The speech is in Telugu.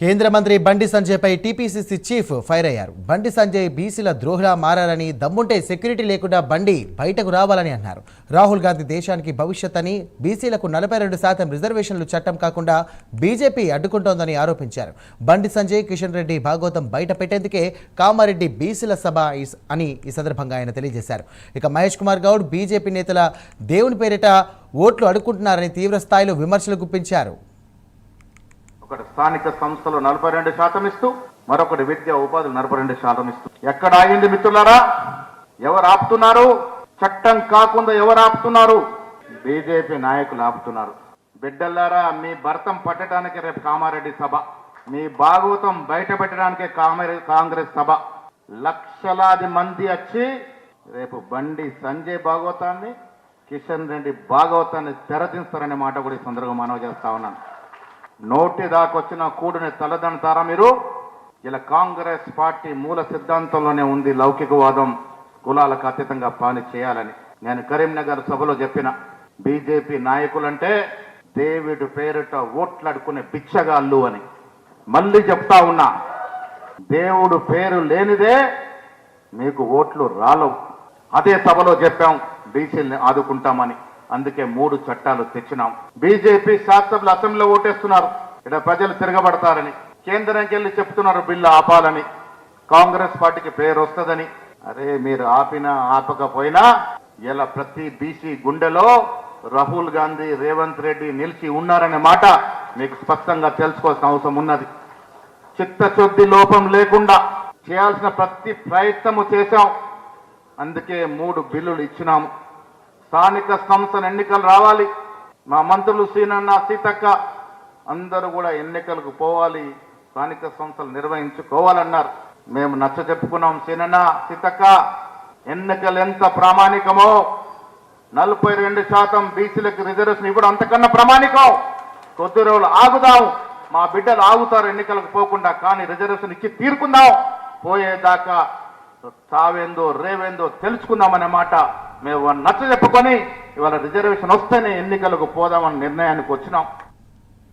కేంద్ర మంత్రి బండి సంజయ్పై టీపీసీసీ చీఫ్ ఫైర్ అయ్యారు. బండి సంజయ్ బీసీల ద్రోహులా మారారని దమ్ముంటే సెక్యూరిటీ లేకుండా బండి బయటకు రావాలని అన్నారు. రాహుల్ గాంధీ దేశానికి భవిష్యత్ అని బీసీలకు నలభై రెండు శాతం రిజర్వేషన్లు చట్టం కాకుండా బీజేపీ అడ్డుకుంటోందని ఆరోపించారు. బండి సంజయ్ కిషన్ రెడ్డి భాగవతం బయట పెట్టేందుకే కామారెడ్డి బీసీల సభ ఇస్- అని ఈ సందర్భంగా ఆయన తెలియజేశారు. ఇక మహేష్ కుమార్ గౌడ్ బీజేపీ నేతల దేవుని పేరిట ఓట్లు అడుక్కుంటున్నారని తీవ్ర స్థాయిలో విమర్శలు గుప్పించారు. ఒకటి స్థానిక సంస్థలు నలభై రెండు శాతం ఇస్తూ మరొకటి విద్య ఉపాధులు నలభై రెండు శాతం ఇస్తూ. ఎక్కడ ఆగింది మిత్రులారా? ఎవరు ఆపుతున్నారు? చట్టం కాకుండా ఎవరు ఆపుతున్నారు? బీజేపీ నాయకులు ఆపుతున్నారు. బిడ్డలారా మీ భర్తం పట్టడానికి రేపు కామారెడ్డి సభ. మీ భాగవతం బయటపెట్టడానికి కాంగ్రెస్ సభ. లక్షలాది మంది వచ్చి రేపు బండి సంజయ్ భాగవతాన్ని కిషన్ రెడ్డి భాగవతాన్ని తెరదించారనే మాట కూడా ఈ సందర్భంగా మనవి చేస్తా ఉన్నాను. నోటి దాకొచ్చిన కూడుని తలదంటారా మీరు? ఇలా కాంగ్రెస్ పార్టీ మూల సిద్ధాంతంలోనే ఉంది లౌకికవాదం. కులాలకు అతీతంగా పాని చేయాలని. నేను కరీంనగర్ సభలో చెప్పిన బీజేపీ నాయకులంటే దేవుడి పేరిట ఓట్లాడుకునే భిక్షగాళ్ళు అని. మళ్ళీ చెప్తా ఉన్నా దేవుడు పేరు లేనిదే మీకు ఓట్లు రాలవు. అదే సభలో చెప్పాం బీసీల్ని ఆదుకుంటామని. అందుకే మూడు చట్టాలు తెచ్చినాం. బీజేపీ శాసనసభ్యులు అసెంబ్లీలో ఓటేస్తున్నారు. ఇక్కడ ప్రజలు తిరగబడతారని కేంద్రానికి వెళ్ళి చెప్తున్నారు బిల్లు ఆపాలని. కాంగ్రెస్ పార్టీకి పేరు వస్తుందని. అరే మీరు ఆపినా ఆపకపోయినా ఇలా ప్రతి బీసీ గుండెలో రాహుల్ గాంధీ రేవంత్ రెడ్డి నిలిచి ఉన్నారనే మాట మీకు స్పష్టంగా తెలుసుకోవాల్సిన అవసరం ఉన్నది. చిత్తశుద్ధి లోపం లేకుండా చేయాల్సిన ప్రతి ప్రయత్నము చేశాం. అందుకే మూడు బిల్లులు ఇచ్చినాము. స్థానిక సంస్థల ఎన్నికలు రావాలి. మా మంత్రులు సీనన్న సీతక్క అందరూ కూడా ఎన్నికలకు పోవాలి. స్థానిక సంస్థలు నిర్వహించుకోవాలన్నారు. మేము నచ్చ చెప్పుకున్నాం సీనన్న సీతక్క. ఎన్నికలు ఎంత ప్రామాణికమో నలభై రెండు శాతం బీసీలకు రిజర్వేషన్ ఇవ్వడం అంతకన్నా ప్రామాణికం. కొద్ది రోజులు ఆగుదాం. మా బిడ్డలు ఆగుతారు ఎన్నికలకు పోకుండా కానీ రిజర్వేషన్ ఇచ్చి తీరుకుందాం. పోయేదాకా చావేందో రేవేందో తెలుసుకుందామనే మాట. మేము నచ్చ చెప్పుకొని ఇవాళ రిజర్వేషన్ వస్తేనే ఎన్నికలకు పోదామని నిర్ణయానికి వచ్చినాం.